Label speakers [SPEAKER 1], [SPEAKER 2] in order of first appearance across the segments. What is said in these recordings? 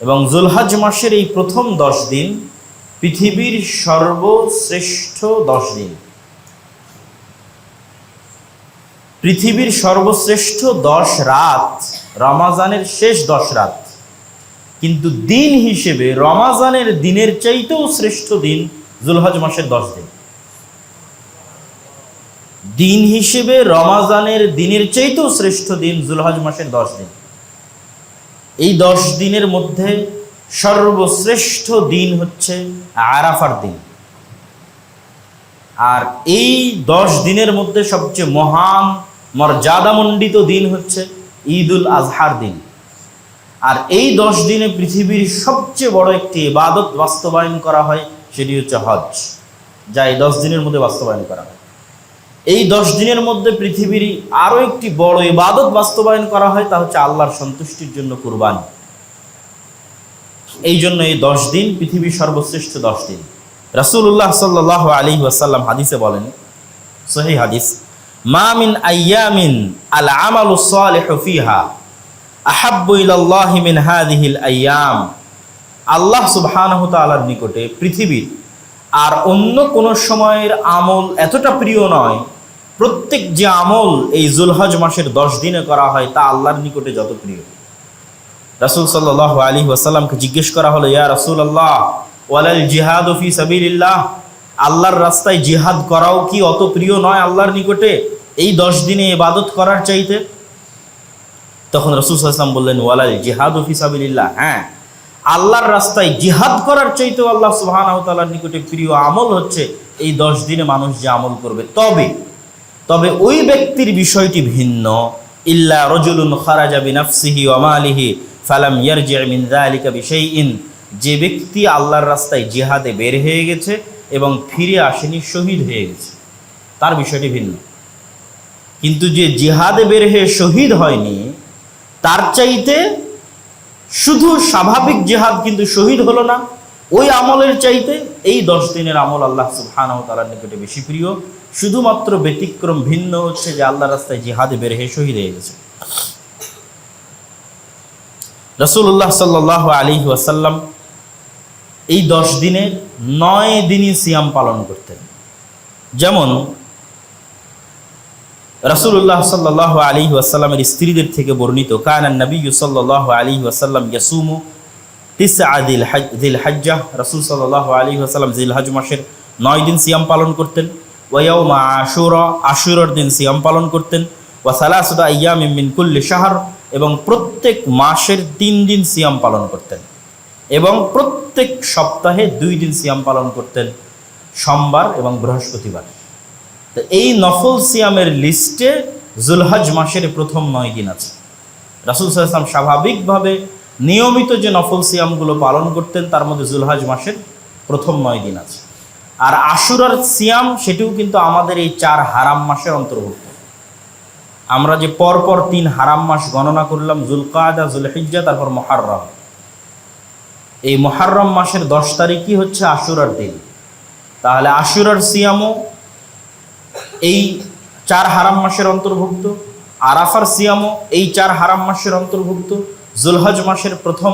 [SPEAKER 1] এবং জুলহাজ মাসের এই প্রথম দশ দিন পৃথিবীর সর্বশ্রেষ্ঠ দশ দিন। পৃথিবীর সর্বশ্রেষ্ঠ দশ রাত রমাজানের শেষ দশ রাত। কিন্তু দিন হিসেবে রমাজানের দিনের চাইতেও শ্রেষ্ঠ দিন জুলহজ মাসের দশ দিন। দিন হিসেবে রমাজানের দিনের চাইতেও শ্রেষ্ঠ দিন জুলহজ মাসের দশ দিন। এই দশ দিনের মধ্যে সর্বশ্রেষ্ঠ দিন হচ্ছে আরাফার দিন। আর এই দশ দিনের মধ্যে সবচেয়ে মহান মর্যাদামণ্ডিত দিন হচ্ছে ঈদুল আজহার দিন। আর এই দশ দিনে পৃথিবীর সবচেয়ে বড় একটি ইবাদত বাস্তবায়ন করা হয়, সেটি হচ্ছে হজ। যা এই দশ দিনের মধ্যে বাস্তবায়ন করা হয়। এই দশ দিনের মধ্যে পৃথিবীর আরও একটি বড় ইবাদত বাস্তবায়ন করা হয়, তা হচ্ছে আল্লাহর সন্তুষ্টির জন্য কুরবানি। এই জন্য এই দশ দিন পৃথিবীর সর্বশ্রেষ্ঠ দশ দিন। রাসূলুল্লাহ সাল্লাহ আলী ওয়াসাল্লাম হাদিসে বলেন, সহি হাদিস, মা মিন আইয়ামিন আল আমালু ফিহা আহাব্বু মিন হাদিহিল আইয়াম। আল্লাহ সুবহানাহু তাআলার নিকটে পৃথিবীর আর অন্য কোন সময়ের আমল এতটা প্রিয় নয়, প্রত্যেক যে আমল এই জুলহজ মাসের দশ দিনে করা হয় তা আল্লাহর নিকটে যত প্রিয়। রাসূল সাল্লাহ আলী ওয়াসাল্লামকে জিজ্ঞেস করা হলো, ইয়া রাসূল আল্লাহ ওয়ালাল জিহাদ ফি সাবিলিল্লাহ? আল্লাহর রাস্তায় জিহাদ করাও কি অত প্রিয় নয় আল্লাহর নিকটে? এই দশ দিনে ইবাদত করার চাইতে? তখন রসুল আসলাম বললেন, ওয়ালাল জিহাদ ফি সাবিলিল্লাহ। হ্যাঁ আল্লাহর রাস্তায় জিহাদ করার চাইতেও আল্লাহ সুবহানাহু তাআলার নিকটে প্রিয় আমল হচ্ছে এই দশ দিনে মানুষ যে আমল করবে। তবে তবে ওই ব্যক্তির বিষয়টি ভিন্ন। ইল্লা রজুলুন খারাজা বিনাফসিহি ওয়া মালিহি ফালাম ইয়ারজি মিন যালিকা বিশাইইন। যে ব্যক্তি আল্লাহর রাস্তায় জিহাদে বের হয়ে গেছে এবং ফিরে আসেনি, শহীদ হয়ে গেছে। তার বিষয়টি ভিন্ন। কিন্তু যে জিহাদে বের হয়ে শহীদ হয়নি, তার চাইতে শুধু স্বাভাবিক জেহাদ কিন্তু শহীদ হলো না, ওই আমলের চাইতে এই দশ দিনের আমল আল্লাহ সুবহানাহু তাআলার নিকটে বেশি প্রিয়। শুধুমাত্র ব্যতিক্রম ভিন্ন হচ্ছে যে আল্লাহ রাস্তায় জিহাদে বের হয়ে শহীদ হয়ে গেছে। রসুল্লাহ সাল্লাহ আলী ওয়াসাল্লাম এই দশ দিনে নয় দিনই সিয়াম পালন করতেন। যেমন রাসূলুল্লাহ সাল্লাহ আলী ওয়াসাল্লামের স্ত্রীদের থেকে বর্ণিত কানান নবী সাল্লাহ আলী ওয়াসাল্লাম ইয়াসুমু তিস আদিল দিল হাজ্জাহ রসুল সাল্লাহ আলী ওয়াসাল্লাম জিল হাজ মাসের নয় দিন সিয়াম পালন করতেন ওয়াউমা আশুরা, আশুরার দিন সিয়াম পালন করতেন, ওয়া সালাসুদা ইয়াম মিন কুল্লি শাহর, এবং প্রত্যেক মাসের তিন দিন সিয়াম পালন করতেন এবং প্রত্যেক সপ্তাহে দুই দিন সিয়াম পালন করতেন সোমবার এবং বৃহস্পতিবার। তো এই নফল সিয়ামের লিস্টে জুলহজ মাসের প্রথম নয় দিন আছে। রাসুল সাল্লাম স্বাভাবিকভাবে নিয়মিত যে নফল সিয়ামগুলো পালন করতেন, তার মধ্যে জুলহজ মাসের প্রথম নয় দিন আছে। আর আশুরার সিয়াম, সেটিও কিন্তু আমাদের এই চার হারাম মাসের অন্তর্ভুক্ত। আমরা যে পরপর তিন হারাম মাস গণনা করলাম জুলকাদা জুলহিজ্জা, তারপর মহারম এই মহারম মাসের দশ তারিখই হচ্ছে আশুরার দিন। তাহলে আশুরার সিয়ামও এই চার হারাম মাসের অন্তর্ভুক্ত, আরাফার সিয়ামও এই চার হারাম মাসের অন্তর্ভুক্ত, জুলহজ মাসের প্রথম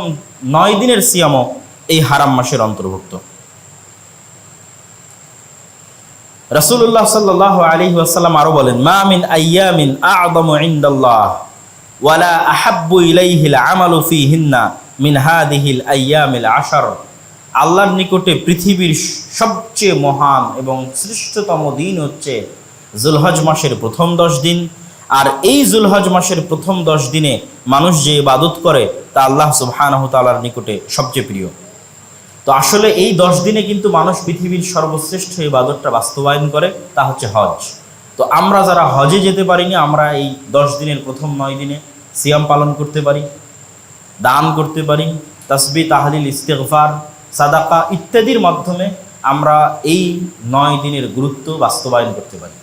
[SPEAKER 1] নয় দিনের সিয়ামও এই হারাম মাসের অন্তর্ভুক্ত। রাসূলুল্লাহ সাল্লাল্লাহু আলাইহি ওয়াসাল্লাম আরও বলেন, মা মিন আইয়ামিন আ'যামু ইনদাল্লাহ ওয়ালা আহাব্বু ইলাইহিল আমালু ফীহিন্না মিন হাদিহিল আইয়ামিল আশার। আল্লাহর নিকটে পৃথিবীর সবচেয়ে মহান এবং শ্রেষ্ঠতম দিন হচ্ছে জুলহজ মাসের প্রথম দশ দিন। আর এই জুলহজ মাসের প্রথম দশ দিনে মানুষ যে ইবাদত করে, তা আল্লাহ সুবহানাহু তাআলার নিকটে সবচেয়ে প্রিয়। তো আসলে এই দশ দিনে কিন্তু মানুষ পৃথিবীর সর্বশ্রেষ্ঠ ইবাদতটা বাস্তবায়ন করে, তা হচ্ছে হজ। তো আমরা যারা হজে যেতে পারিনি, আমরা এই দশ দিনের প্রথম নয় দিনে সিয়াম পালন করতে পারি, দান করতে পারি, তসবি, তাহলিল, ইস্তেগফার, সাদাকা ইত্যাদির মাধ্যমে আমরা এই নয় দিনের গুরুত্ব বাস্তবায়ন করতে পারি।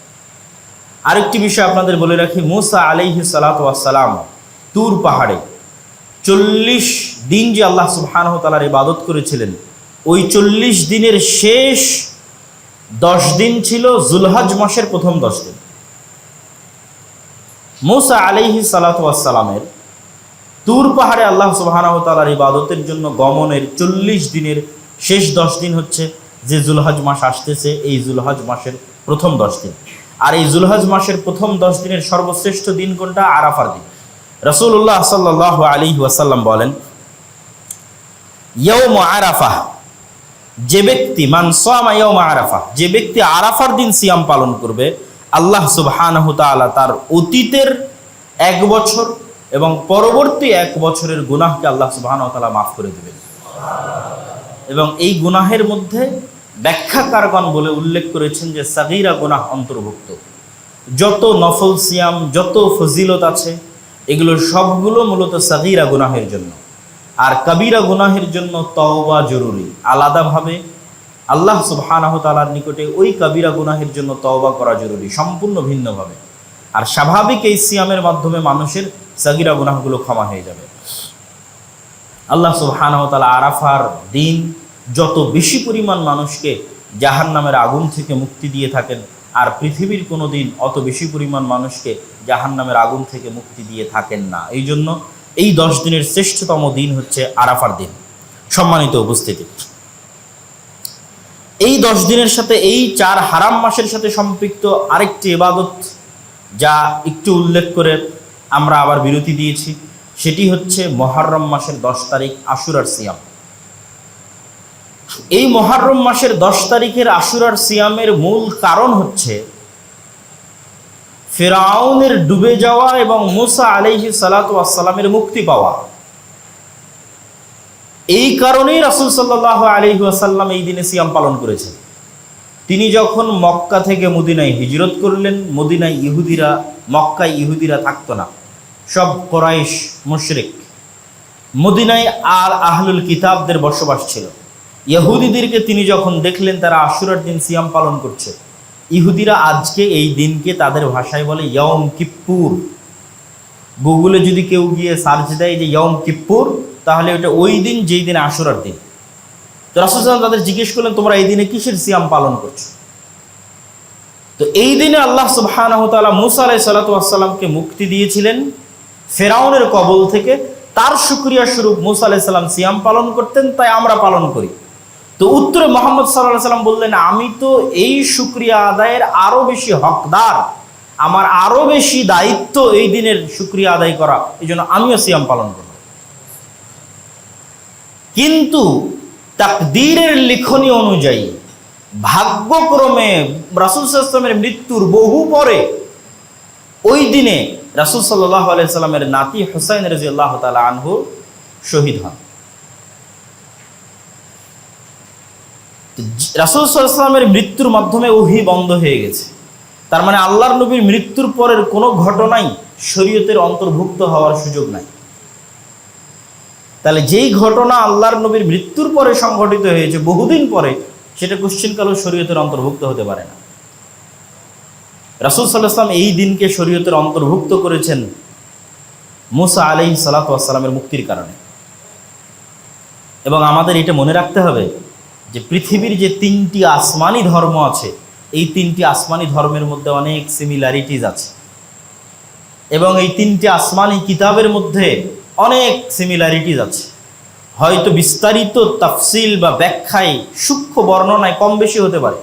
[SPEAKER 1] আরেকটি বিষয় আপনাদের বলে রাখি, মুসা আলাইহি সালাতাম তুর পাহাড়ে চল্লিশ দিন যে আল্লাহ সুবহানাহু তাআলার ইবাদত করেছিলেন, ওই চল্লিশ দিনের শেষ দশ দিন ছিল জুলহজ মাসের প্রথম দশ দিন। মুসা আলাইহি সালাতামের তুর পাহাড়ে আল্লাহ সুবাহানাহ তালার ইবাদতের জন্য গমনের চল্লিশ দিনের শেষ দশ দিন হচ্ছে যে জুলহাজ মাস আসতেছে, এই জুলহাজ মাসের প্রথম দশ দিন। আর এই জুলহজ মাসের প্রথম দশ দিনের সর্বশ্রেষ্ঠ দিন কোনটা? আরাফার দিন। রসুল্লাহ সাল্লাহ আলী ওয়াসাল্লাম বলেন ইয়ৌম আরাফা যে ব্যক্তি মানসামা ইয়ৌম আরাফা, যে ব্যক্তি আরাফার দিন সিয়াম পালন করবে, আল্লাহ সুবহানাহু তাআলা তার অতীতের এক বছর এবং পরবর্তী এক বছরের গুনাহকে আল্লাহ সুবহানাহু তাআলা মাফ করে দেবেন। এবং এই গুনাহের মধ্যে ব্যাখ্যাকারগণ বলে উল্লেখ করেছেন যে সাগীরা গুনাহ অন্তর্ভুক্ত। যত নফল সিয়াম, যত ফজিলত আছে, এগুলো সবগুলো মূলত সাগীরা গুনাহের জন্য। আর কবিরা গুনাহের জন্য তওবা জরুরি। আলাদাভাবে আল্লাহ সুবহানাহু তাআলার নিকটে ওই কবিরা গুনাহের জন্য তওবা করা জরুরি, সম্পূর্ণ ভিন্নভাবে। আর স্বাভাবিক এই সিয়ামের মাধ্যমে মানুষের সাগিরা গুনাহগুলো ক্ষমা হয়ে যাবে। আল্লাহ সুবহানাহু তাআলা আরাফার দিন যত বেশি পরিমাণ মানুষকে জাহান নামের আগুন থেকে মুক্তি দিয়ে থাকেন, আর পৃথিবীর কোনো দিন অত বেশি পরিমাণ মানুষকে জাহান নামের আগুন থেকে মুক্তি দিয়ে থাকেন না। এই জন্য এই দশ দিনের শ্রেষ্ঠতম দিন হচ্ছে আরাফার দিন। সম্মানিত উপস্থিতি। এই দশ দিনের সাথে এই চার হারাম মাসের সাথে সম্পৃক্ত আরেকটি ইবাদত যা একটু উল্লেখ করে আমরা আবার বিরতি দিয়েছি, সেটি হচ্ছে মহারম মাসের দশ তারিখ আশুরার সিয়াম। এই মহারম মাসের দশ তারিখের আশুরার সিয়ামের মূল কারণ হচ্ছে ফেরাউনের ডুবে যাওয়া এবং মুসা আলাইহি সালাতামের মুক্তি পাওয়া। এই কারণেই রাসুল সাল্লাহ আলহি আসাল্লাম এই দিনে সিয়াম পালন করেছেন। তিনি যখন মক্কা থেকে মদিনায় হিজরত করলেন, মদিনায় ইহুদিরা, মক্কায় ইহুদিরা থাকতো না। সব কোরাইশ মুশরিক। মদিনায় আর আহলুল কিতাবদের বসবাস ছিল। ইহুদিদেরকে তিনি যখন দেখলেন, তারা আশুরার দিন সিয়াম পালন করছে। ইহুদিরা আজকে এই দিনকে তাদের ভাষায় বলে ইয়ম কিপ্পুর। গুগলে যদি কেউ গিয়ে সার্চ দেয় যে ইয়ম কিপ্পুর, তাহলে ওটা ওই দিন যেই দিনে আশুরার দিন। তো রাসুল তাদের জিজ্ঞেস করলেন, তোমরা এই দিনে কিসের সিয়াম পালন করছ? তো এই দিনে আল্লাহ তাআলা মুসা আলাইহিস সালাতামকে মুক্তি দিয়েছিলেন ফেরাউনের কবল থেকে। তার শুকরিয়া স্বরূপ মুসা আলাইহিস সালাম সিয়াম পালন করতেন, তাই আমরা পালন করি। তো উত্তরে মোহাম্মদ সাল্লাহ সাল্লাম বললেন, আমি তো এই শুক্রিয়া আদায়ের আরও বেশি হকদার। আমার আরও বেশি দায়িত্ব এই দিনের শুক্রিয়া আদায় করা। এই জন্য আমিও সিয়াম পালন করব। কিন্তু তাকদীরের লিখনী অনুযায়ী ভাগ্যক্রমে রাসুল সাল্লামের মৃত্যুর বহু পরে ওই দিনে রাসুল সাল্লাহ আলাইসাল্লামের নাতি হুসাইন রাজি আল্লাহ তালা আনহু শহীদ হন। রাসুল সাল্লামের মৃত্যুর মাধ্যমে ওহি বন্ধ হয়ে গেছে। তার মানে আল্লাহর নবীর মৃত্যুর পরের কোনো ঘটনাই শরীয়তের অন্তর্ভুক্ত হওয়ার সুযোগ নাই। তাহলে যেই ঘটনা আল্লাহর নবীর মৃত্যুর পরে সংঘটিত হয়েছে, বহুদিন পরে, সেটা কোশ্চিন কালেও শরীয়তের অন্তর্ভুক্ত হতে পারে না। রাসুল সাল্লাহাম এই দিনকে শরীয়তের অন্তর্ভুক্ত করেছেন মুসা আলি সালাতামের মুক্তির কারণে। এবং আমাদের এটা মনে রাখতে হবে যে পৃথিবীর যে তিনটি আসমানি ধর্ম আছে, এই তিনটি আসমানি ধর্মের মধ্যে অনেক সিমিলারিটিজ আছে। এবং এই তিনটি আসমানি কিতাবের মধ্যে অনেক সিমিলারিটিজ আছে। হয়তো বিস্তারিত তাফসিল বা ব্যাখ্যায় সূক্ষ্ম বর্ণনায় কম বেশি হতে পারে।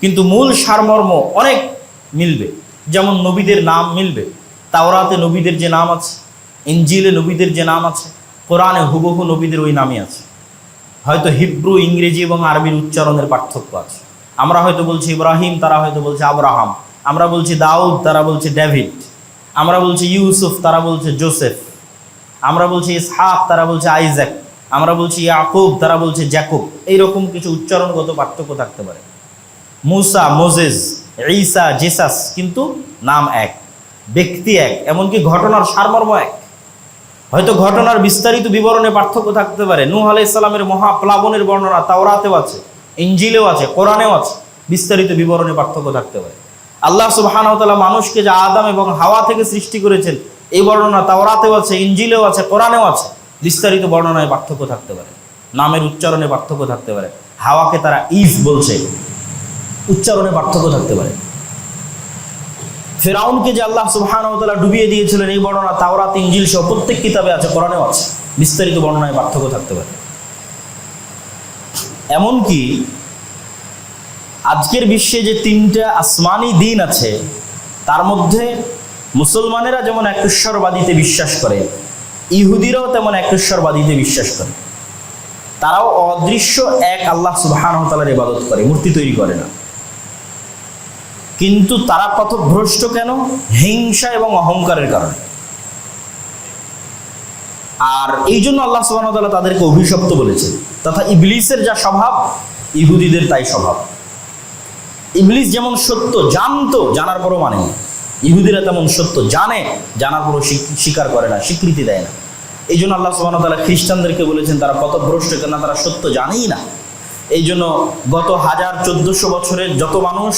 [SPEAKER 1] কিন্তু মূল সারমর্ম অনেক মিলবে। যেমন নবীদের নাম মিলবে। তাওরাতে নবীদের যে নাম আছে ইঞ্জিলে নবীদের যে নাম আছে, কোরআনে হুবহু নবীদের ওই নামই আছে। হয়তো হিব্রু, ইংরেজি এবং আরবির উচ্চারণের পার্থক্য আছে। আমরা হয়তো বলছি ইব্রাহিম, তারা হয়তো বলছে আব্রাহাম। আমরা বলছি দাউদ, তারা বলছে ডেভিড। আমরা বলছি ইউসুফ, তারা বলছে জোসেফ। আমরা বলছি ইসহাক, তারা বলছে আইজ্যাক। আমরা বলছি ইয়াকুব, তারা বলছে জ্যাকুব। এইরকম কিছু উচ্চারণগত পার্থক্য থাকতে পারে। মুসা মোজেজ ঈসা, জেসাস কিন্তু নাম এক, ব্যক্তি এক, এমনকি ঘটনার সারমর্ম এক। হয়তো ঘটনার বিস্তারিত বিবরণে পার্থক্য থাকতে পারে। নূহ আলাই ইসলামের মহাপ্লাবনের বর্ণনা তাওরাতেও আছে ইঞ্জিলেও আছে, কোরআনেও আছে। বিস্তারিত বিবরণে পার্থক্য থাকতে পারে। আল্লাহ সুবাহানতালা মানুষকে যে আদাম এবং হাওয়া থেকে সৃষ্টি করেছেন, এই বর্ণনা তাওরাতেও আছে ইঞ্জিলেও আছে, কোরআনেও আছে। বিস্তারিত বর্ণনায় পার্থক্য থাকতে পারে। নামের উচ্চারণে পার্থক্য থাকতে পারে। হাওয়াকে তারা ইফ বলছে। উচ্চারণে পার্থক্য থাকতে পারে। ফেরাউনকে যে আল্লাহ ওয়া ডুবিয়ে দিয়েছিলেন এই বর্ণনা তাওরাত, ইনজিল সহ প্রত্যেক কিতাবে আছে, কোরআনেও আছে। বিস্তারিত বর্ণনায় পার্থক্য থাকতে পারে। এমনকি আজকের বিশ্বে যে তিনটা আসমানি দিন আছে, তার মধ্যে মুসলমানেরা যেমন একেশ্বরবাদীতে বিশ্বাস করে, ইহুদিরাও তেমন একেশ্বরবাদীতে বিশ্বাস করে। তারাও অদৃশ্য এক আল্লাহ তাআলার ইবাদত করে, মূর্তি তৈরি করে না। কিন্তু তারা কত ভ্রষ্ট কেন? হিংসা এবং অহংকারের কারণে। আর এই জন্য আল্লাহ ওয়া তাদেরকে অভিশপ্ত বলেছেন। তথা ইবলিসের যা স্বভাব, ইহুদিদের তাই স্বভাব। ইবলিস যেমন সত্য, জানতো, জানার পরও মানে ইহুদিরা তেমন সত্য জানে, জানার পরও স্বীক- স্বীকার করে না, স্বীকৃতি দেয় না। এই জন্য আল্লাহ ওয়া খ্রিস্টানদেরকে বলেছেন, তারা কত ভ্রষ্ট কেন তারা সত্য জানেই না। এই জন্য গত হাজার চোদ্দশো বছরের যত মানুষ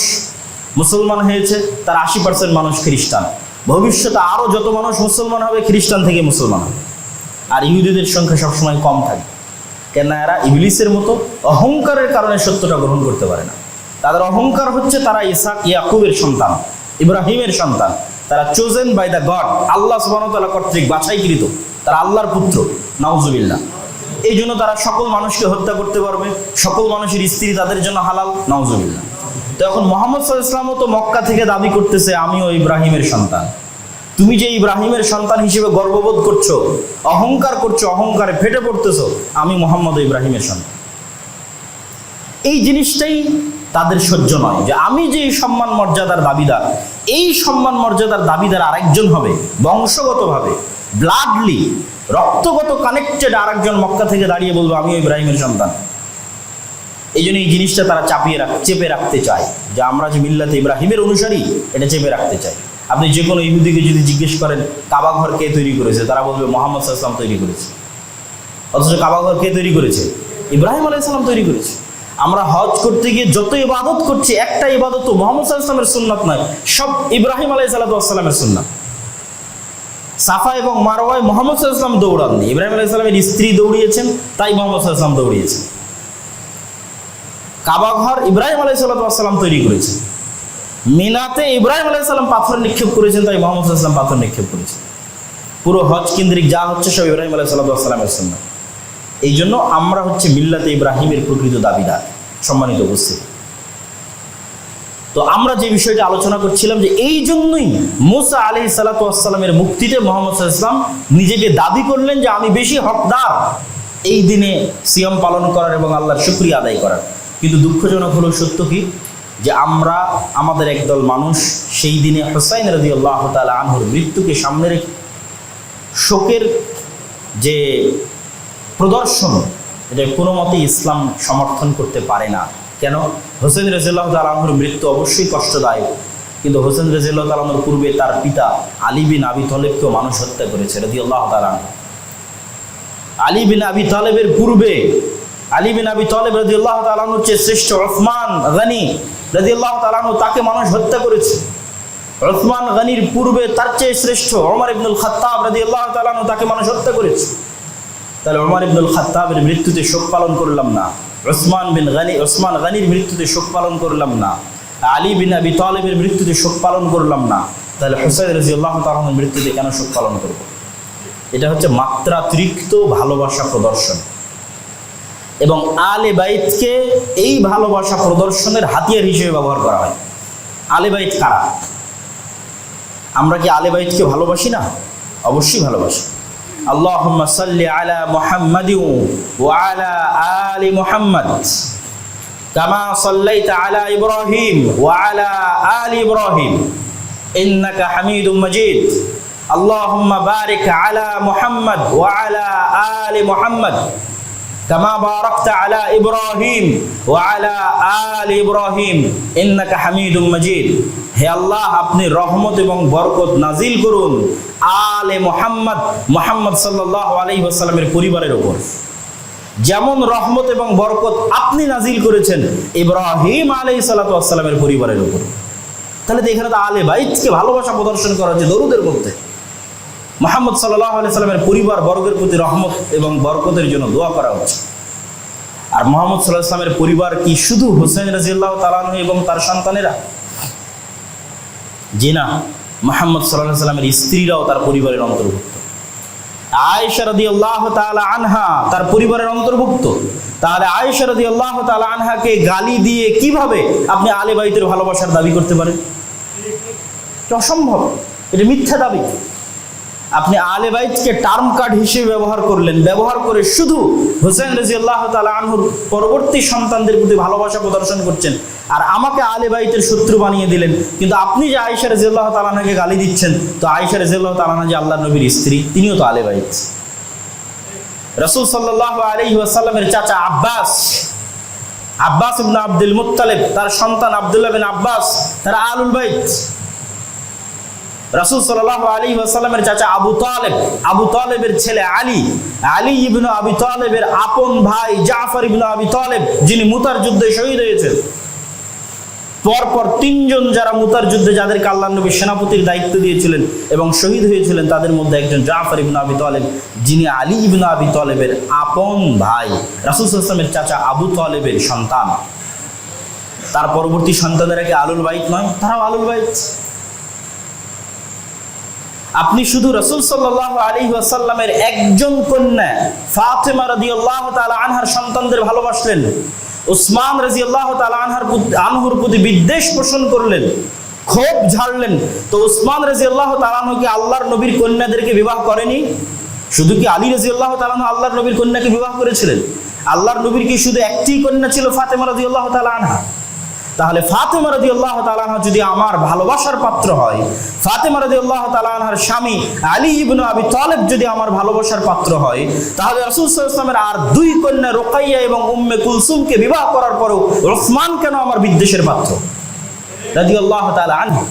[SPEAKER 1] মুসলমান হয়েছে, তার আশি পার্সেন্ট মানুষ খ্রিস্টান। ভবিষ্যতে আরও যত মানুষ মুসলমান হবে, খ্রিস্টান থেকে মুসলমান হবে। আর ইহুদিদের সংখ্যা সবসময় কম থাকে কেন এরা ইবলিসের মতো অহংকারের কারণে সত্যটা গ্রহণ করতে পারে না। তাদের অহংকার হচ্ছে তারা ইসাক ইয়াকুবের সন্তান, ইব্রাহিমের সন্তান। তারা চোজেন বাই দ্য গড আল্লাহ সুবাহতাল্লাহ কর্তৃক বাছাইকৃত। তারা আল্লাহর পুত্র, নাউজুবিল্লাহ। এই জন্য তারা সকল মানুষকে হত্যা করতে পারবে, সকল মানুষের স্ত্রী তাদের জন্য হালাল, নাউজুবিল্লাহ। তো এখন মোহাম্মদ ইসলামও তো মক্কা থেকে দাবি করতেছে, আমিও ইব্রাহিমের সন্তান। তুমি যে ইব্রাহিমের সন্তান হিসেবে গর্ববোধ করছ, অহংকার করছ, অহংকারে ফেটে পড়তেছো, আমি মোহাম্মদ ইব্রাহিমের সন্তান। এই জিনিসটাই তাদের সহ্য নয় যে আমি যে সম্মান মর্যাদার দাবিদার, এই সম্মান মর্যাদার দাবিদার আরেকজন হবে, বংশগতভাবে ব্লাডলি রক্তগত কানেক্টেড আরেকজন মক্কা থেকে দাঁড়িয়ে বলব, আমিও ইব্রাহিমের সন্তান। এই জন্য এই জিনিসটা তারা চাপিয়ে রাখ, চেপে রাখতে চায়। যে আমরা যে মিল্লাতে ইব্রাহিমের অনুসারী, এটা চেপে রাখতে চাই। আপনি যে কোনো ইহুদিকে যদি জিজ্ঞেস করেন, কাবা ঘর কে তৈরি করেছে? তারা বলবে, মোহাম্মদ সাল্লাম তৈরি করেছে। অথচ কাবা ঘর কে তৈরি করেছে? ইব্রাহিম আলাইসাল্লাম তৈরি করেছে। আমরা হজ করতে গিয়ে যত ইবাদত করছি, একটা ইবাদত তো মোহাম্মদ সাল্লামের সুন্নাত নয়, সব ইব্রাহিম আলাই সাল্লামের সুন্নাত। সাফা এবং মারওয়ায় মোহাম্মদ সাল্লাম দৌড়াননি। ইব্রাহিম আলাই সাল্লামের স্ত্রী দৌড়িয়েছেন, তাই মোহাম্মদ সাল্লাম দৌড়িয়েছেন। কাবা ঘর ইব্রাহিম আলাই সাল্লাম তৈরি করেছেন মিনাতে ইব্রাহিম আলাই সাল্লাম পাথর নিক্ষেপ করেছেন, তাই মোহাম্মদ সাল্লাম পাথর নিক্ষেপ করেছেন পুরো হজ কেন্দ্রিক যা হচ্ছে সব ইব্রাহিম আলাই সাল্লামের সুন্নাত। এই জন্য আমরা হচ্ছে মিল্লাতে ইব্রাহিমের প্রকৃত দাবিদার, সম্মানিত উপস্থিতি। তো আমরা যে বিষয়টা আলোচনা করছিলাম যে এই জন্যই মুসা আলি সালাতামের মুক্তিতে মোহাম্মদ ইসলাম নিজেকে দাবি করলেন যে আমি বেশি হকদার। এই দিনে সিয়াম পালন করার এবং আল্লাহর শুক্রিয়া আদায় করার। কিন্তু দুঃখজনক হলো সত্য কি? যে আমরা, আমাদের একদল মানুষ সেই দিনে হোসাইন রদি আল্লাহ তালা আনহুর মৃত্যুকে সামনে রেখে শোকের যে প্রদর্শন, এটা কোনো মতেই ইসলাম সমর্থন করতে পারে না। কেন? হোসেন রেজিল্লাহ তালাহুর মৃত্যু অবশ্যই কষ্টদায়ক। কিন্তু হোসেন রেজিল্লাহ তালাহুর পূর্বে তার পিতা আলী বিন আবি তলেবকেও মানুষ হত্যা করেছে রদি আল্লাহ তালাহ আলী বিন আবি তালেবের পূর্বে আলী বিন আবি তলেব রদি আল্লাহ তালাহুর চেয়ে শ্রেষ্ঠ ওসমান গানি রদি আল্লাহ তালাহু তাকে মানুষ হত্যা করেছে। ওসমান গানির পূর্বে তার চেয়ে শ্রেষ্ঠ ওমর ইবনুল খাত্তাব রদি আল্লাহ তালাহু তাকে মানুষ হত্যা করেছে। তাহলে ওমর ইবনুল খাত্তাবের মৃত্যুতে শোক পালন করলাম না। ওসমান বিন গানি ওসমান গানির মৃত্যুতে শোক পালন করলাম না। আলী বিন আবি তালেবের মৃত্যুতে শোক পালন করলাম না। তাহলে হুসাইন রাজি আল্লাহ তালনের মৃত্যুতে কেন শোক পালন করব? এটা হচ্ছে মাত্রাতিরিক্ত ভালোবাসা প্রদর্শন। এবং আলে বাইতকে এই ভালোবাসা প্রদর্শনের হাতিয়ার হিসেবে ব্যবহার করা হয় আলে বাইত কারা আমরা কি আলে বাইতকে ভালোবাসি না অবশ্যই ভালোবাসি اللهم صل على محمد وعلى آل محمد كما صليت على إبراهيم وعلى آل إبراهيم إنك حميد مجيد اللهم بارك على محمد وعلى آل محمد كما باركت على إبراهيم وعلى آل إبراهيم إنك حميد مجيد হে আল্লাহ আপনি রহমত এবং বরকত নাজিল করুন আলে মোহাম্মদ মোহাম্মদ সাল্লাহ আলহিহাস্লামের পরিবারের ওপর যেমন রহমত এবং বরকত আপনি নাজিল করেছেন ইব্রাহিম আলাই সাল্লাতামের পরিবারের উপর তাহলে তো এখানে তো আলে বাইতকে ভালোবাসা প্রদর্শন করা হচ্ছে দরুদের মধ্যে মোহাম্মদ সাল্লাহ সাল্লামের পরিবার বর্গের প্রতি রহমত এবং বরকতের জন্য দোয়া করা হচ্ছে আর মোহাম্মদ সাল্লাহ ইসলামের পরিবার কি শুধু হোসেন রাজিয়াল্লাহ তালানহ এবং তার সন্তানেরা? জি না, মোহাম্মদ সাল্লাহ সাল্লামের স্ত্রীরাও তার পরিবারের অন্তর্ভুক্ত। আয়েশা রদি আল্লাহ তালা আনহা তার পরিবারের অন্তর্ভুক্ত। তাহলে আয়েশা রদি আল্লাহ তালা আনহাকে গালি দিয়ে কীভাবে আপনি আলে বাইতের ভালোবাসার দাবি করতে পারেন? অসম্ভব। এটা মিথ্যা দাবি। আপনি আলে বাইতকে টার্ম কার্ড হিসেবে ব্যবহার করলেন। ব্যবহার করে শুধু হোসেন রাজি আল্লাহ তালা আনহুর পরবর্তী সন্তানদের প্রতি ভালোবাসা প্রদর্শন করছেন আর আমাকে আলে বাইতের শত্রু বানিয়ে দিলেন। কিন্তু আপনি যে আয়েশা রাজি আল্লাহ তালানাকে গালি দিচ্ছেন, তো আয়েশা রাজি আল্লাহ তালানা যে আল্লাহ নবীর স্ত্রী, তিনিও তো আলে বাইত। রসুল সাল্লাহ আলহি ওয়াসাল্লামের চাচা আব্বাস আব্বাস ইবনে আব্দুল মুত্তালিব, তার সন্তান আব্দুল্লাহ বিন আব্বাস, তারা আলুল বাইত। রাসূল সাল্লাল্লাহু আলী ওয়াসাল্লামের চাচা আবু তালেব, আবু তালেবের ছেলে আলী আলী ইবনে আবি তালেবের আপন ভাই জাফর ইবনে আবি তালেব, যিনি মুতার যুদ্ধে শহীদ হয়েছেন। পরপর তিনজন যারা মুতার যুদ্ধে, যাদেরকে আল্লাহ নবী সেনাপতির দায়িত্ব দিয়েছিলেন এবং শহীদ হয়েছিলেন, তাদের মধ্যে একজন জাফর ইবনে আবি তালেব, যিনি আলী ইবনে আবি তালেবের আপন ভাই, রাসূল সাল্লামের চাচা আবু তালেবের সন্তান। তার পরবর্তী সন্তানেরা কি আলুল বাইত নয়? তারাও আলুল বাইত। আপনি শুধু রসুল সাল্লাহ আলী ওয়াসাল্লামের একজন কন্যা ফাতেমা রাজি আল্লাহ আনহার সন্তানদের ভালোবাসলেন, উসমান রাজি আল্লাহ আনহার আনহুর প্রতি বিদ্বেষ পোষণ করলেন, ক্ষোভ ঝাড়লেন। তো উসমান রাজি আল্লাহ তালানহ কি আল্লাহর নবীর কন্যাদেরকে বিবাহ করেনি? শুধু কি আলী রাজি আল্লাহ তালানহ আল্লাহর নবীর কন্যাকে বিবাহ করেছিলেন? আল্লাহর নবীর কি শুধু একটি কন্যা ছিল ফাতেমা রাজি আল্লাহ তালা আনহা? তাহলে ফাতেমা রাদি আল্লাহ তালাহা যদি আমার ভালোবাসার পাত্র হয়, ফাতেমা রাদি আল্লাহ তালাহার স্বামী আলী ইবনু আবি তালেব যদি আমার ভালোবাসার পাত্র হয়, তাহলে রসুল ইসলামের আর দুই কন্যা রোকাইয়া এবং উম্মে কুলসুমকে বিবাহ করার পরেও রসমান কেন আমার বিদ্বেষের পাত্র? রাদি আল্লাহ আনহু।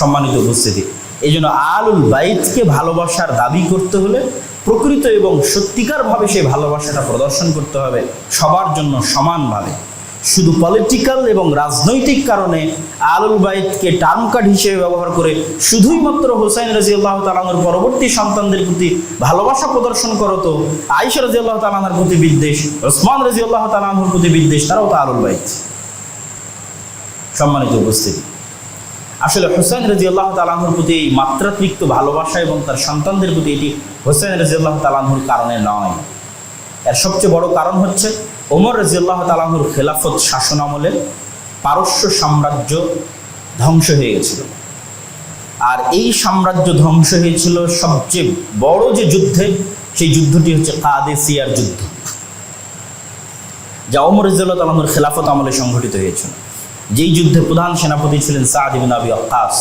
[SPEAKER 1] সম্মানিত উপস্থিতি এই জন্য আলুল বাইতকে ভালোবাসার দাবি করতে হলে প্রকৃত এবং সত্যিকারভাবে সেই ভালোবাসাটা প্রদর্শন করতে হবে সবার জন্য সমানভাবে। শুধু পলিটিক্যাল এবং রাজনৈতিক কারণে আলুল বাইতকে টার্ম কার্ড হিসেবে ব্যবহার করে শুধুই মাত্র হোসাইন রাজি আল্লাহ তালানোর পরবর্তী সন্তানদের প্রতি ভালোবাসা প্রদর্শন করো তো আইসা রাজি আল্লাহ তালানোর প্রতি বিদ্বেষ, ওসমান রাজি আল্লাহ তালানোর প্রতি বিদ্বেষ, তারাও তো আলুল বাইত। সম্মানিত উপস্থিতি। আসলে হোসেন রাজি আল্লাহ তালাহুর প্রতি এই মাত্রাতিরিক্ত ভালোবাসা এবং তার সন্তানদের প্রতি এটি হোসেন রাজি আল্লাহ তালাহুর কারণে নয়। এর সবচেয়ে বড় কারণ হচ্ছে ওমর রাজি আল্লাহ তালাহুর খেলাফত শাসন আমলে পারস্য সাম্রাজ্য ধ্বংস হয়ে গেছিল। আর এই সাম্রাজ্য ধ্বংস হয়েছিল সবচেয়ে বড় যে যুদ্ধে, সেই যুদ্ধটি হচ্ছে কাদেসিয়ার যুদ্ধ। যা ওমর রাজিউল্লাহ তালাহুর খেলাফত আমলে সংঘটিত হয়েছিল। যেই যুদ্ধে প্রধান সেনাপতি ছিলেন সাদ আবি আক্কাস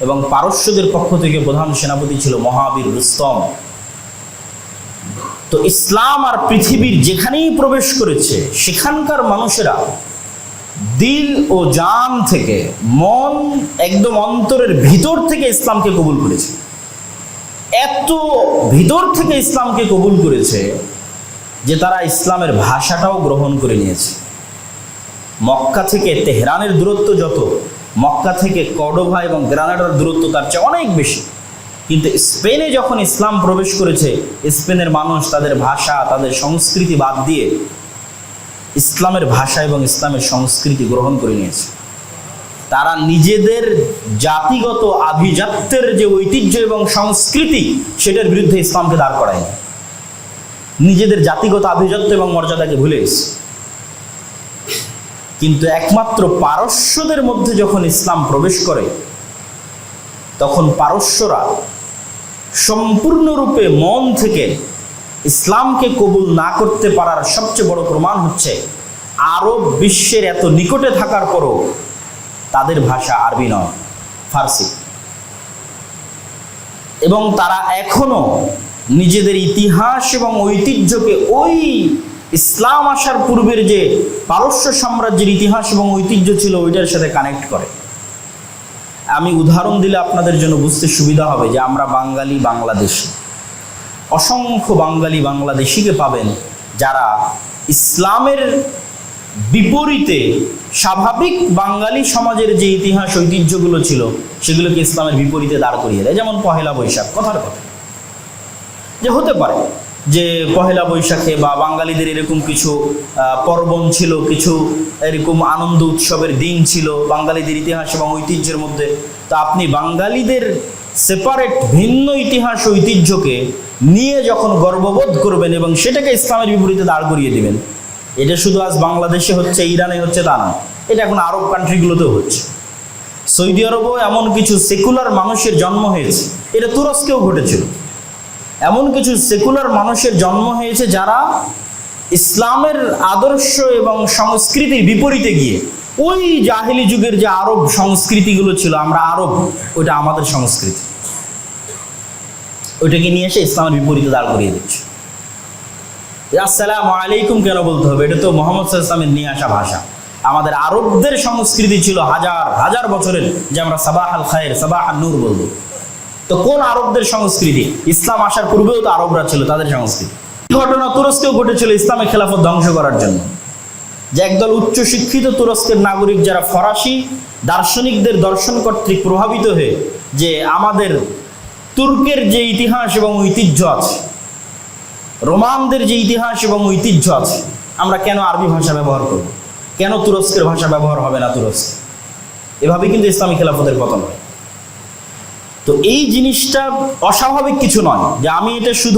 [SPEAKER 1] এবং পারস্যদের পক্ষ থেকে প্রধান সেনাপতি ছিল মহাবীর রুস্তম। তো ইসলাম আর পৃথিবীর যেখানেই প্রবেশ করেছে, সেখানকার মানুষেরা দিল ও জান থেকে, মন একদম অন্তরের ভিতর থেকে ইসলামকে কবুল করেছে। এত ভিতর থেকে ইসলামকে কবুল করেছে যে তারা ইসলামের ভাষাটাও গ্রহণ করে নিয়েছে। মক্কা থেকে তেহরানের দূরত্ব যত, মক্কা থেকে কডোভা এবং গ্রানাডার দূরত্ব তার চেয়ে অনেক বেশি। কিন্তু স্পেনে যখন ইসলাম প্রবেশ করেছে, স্পেনের মানুষ তাদের ভাষা, তাদের সংস্কৃতি বাদ দিয়ে ইসলামের ভাষা এবং ইসলামের সংস্কৃতি গ্রহণ করে নিয়েছে। তারা নিজেদের জাতিগত আভিজাত্যের যে ঐতিহ্য এবং সংস্কৃতি, সেটার বিরুদ্ধে ইসলামকে দাঁড় করায়নি। নিজেদের জাতিগত আভিজাত্য এবং মর্যাদাকে ভুলে কিন্তু একমাত্র পারস্যদের মধ্যে যখন ইসলাম প্রবেশ করে, তখন পারস্যরা সম্পূর্ণরূপে মন থেকে ইসলামকে কবুল না করতে পারার সবচেয়ে বড় প্রমাণ হচ্ছে, আরব বিশ্বের এত নিকটে থাকার পরও তাদের ভাষা আরবি নয়, ফার্সি। এবং তারা এখনও নিজেদের ইতিহাস এবং ঐতিহ্যকে ওই ইসলাম আসার পূর্বের যে পারস্য সাম্রাজ্যের ইতিহাস এবং ঐতিহ্য ছিল, ওইটার সাথে কানেক্ট করে। আমি উদাহরণ দিলে আপনাদের জন্য বুঝতে সুবিধা হবে যে আমরা বাঙালি বাংলাদেশি। অসংখ্য বাঙালি বাংলাদেশিকে পাবেন যারা ইসলামের বিপরীতে স্বাভাবিক বাঙালি সমাজের যে ইতিহাস, ঐতিহ্যগুলো ছিল, সেগুলোকে ইসলামের বিপরীতে দাঁড় করিয়ে দেয়। যেমন পহেলা বৈশাখ, কথার কথা। যে হতে পারে যে পহেলা বৈশাখে বা বাঙালিদের এরকম কিছু পর্বণ ছিল, কিছু এরকম আনন্দ উৎসবের দিন ছিল বাঙালিদের ইতিহাস এবং ঐতিহ্যের মধ্যে, তো আপনি বাঙালিদের সেপারেট ভিন্ন ইতিহাস ঐতিহ্যকে নিয়ে যখন গর্ববোধ করবেন এবং সেটাকে ইসলামের বিপরীতে দাঁড় করিয়ে দিবেন, এটা শুধু আজ বাংলাদেশে হচ্ছে, ইরানে হচ্ছে তা না, এটা এখন আরব কান্ট্রিগুলোতেও হচ্ছে। সৌদি আরবেও এমন কিছু সেকুলার মানুষের জন্ম হয়েছে, এটা তুরস্কেও ঘটেছিল। এমন কিছু সেকুলার মানুষের জন্ম হয়েছে যারা ইসলামের আদর্শ এবং সংস্কৃতির বিপরীতে গিয়ে, ওই জাহিলি যুগের যে আরব সংস্কৃতিগুলো ছিল, আমরা আরব, ওইটা আমাদের সংস্কৃতি। ওইটাকে নিয়ে এসে ইসলামের বিপরীতে দাঁড় করিয়ে দিচ্ছে। আসসালামু আলাইকুম কেন বলতে হবে? এটা তো মোহাম্মদ ওয়াসাল্লামের নিয়ে আসা ভাষা। আমাদের আরবদের সংস্কৃতি ছিল হাজার হাজার বছরের, যে আমরা সাবাহ আল খায়ের, সাবাহ আল নূর বলব। তো কোন আরবদের সংস্কৃতি? ইসলাম আসার পূর্বেও তো আরবরা ছিল, তাদের সংস্কৃতি। ঘটনা তুরস্কেও ঘটেছিল ইসলামের খেলাফত ধ্বংস করার জন্য? যে একদল উচ্চ শিক্ষিত তুরস্কের নাগরিক যারা ফরাসি দার্শনিকদের দর্শন কর্তৃক প্রভাবিত হয়ে যে আমাদের তুর্কের যে ইতিহাস এবং ঐতিহ্য আছে, রোমানদের যে ইতিহাস এবং ঐতিহ্য আছে, আমরা কেন আরবি ভাষা ব্যবহার করব? কেন তুরস্কের ভাষা ব্যবহার হবে না তুরস্ক? এভাবে কিন্তু ইসলামী খেলাফতের পতন হয়। তো এই জিনিসটা অস্বাভাবিক কিছু নয় যে আমি এটা শুধু